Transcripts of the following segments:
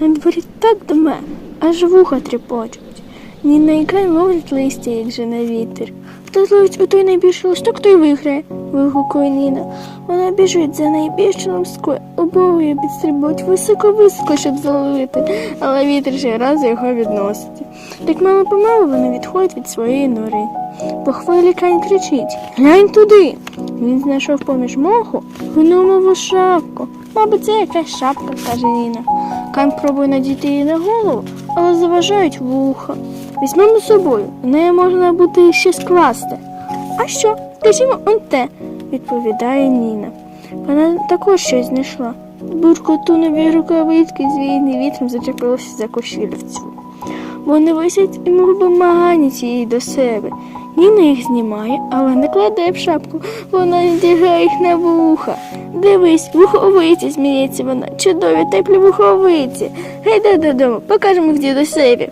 На дворі так дме, аж вуха тріпочуть. Ніна і Кай ловлять листя, як же на вітер. Хто зловить у той найбільший листок, той виграє, вигукує Ніна. Вона біжить за найбільшим листкою, обоє підстрибують високо-високо, щоб заловити, але вітер ще раз його відносить. Так мало помалу вони відходять від своєї нори. По хвилі Кайн кричить Глянь туди. Він знайшов поміж моху гномову шапку. Мабуть, це якась шапка, каже Ніна. Кайн пробує надіти її на голову, але заважають вуха. Візьмемо з собою, в неї можна буде ще скласти. А що? Скажімо, он те, відповідає Ніна. Вона також щось знайшла. Буркотунові рукавички з війни вітром зачепилося за кошілівцю. Вони висять і мов би маганять її до себе. Ніна їх знімає, але не кладе в шапку, вона надягає їх на вуха. Дивись, вуховиці, сміється вона, чудові теплі вуховиці. Гайда додому, покажемо їх дідусеві.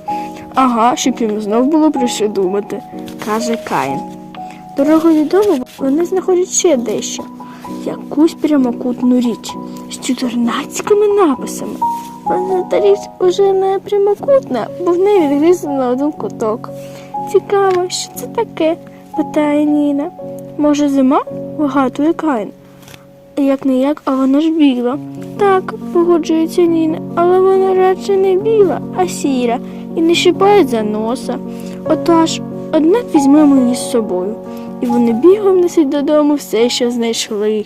Ага, щоб йому знов було про що думати, каже Каїн. Дорогою додому вони знаходять ще дещо. Якусь прямокутну річ з чотирнадцятими написами. Вона та річ уже не прямокутна, бо в неї відгризано один куток. Цікаво, що це таке? питає Ніна. Може, зима? вигадує Каїн. Як не як, а вона ж біла. Так, погоджується Ніна, але вона радше не біла, а сіра і не щипає за носа. Отож, однак візьмемо її з собою. І вони бігом несуть додому все, що знайшли.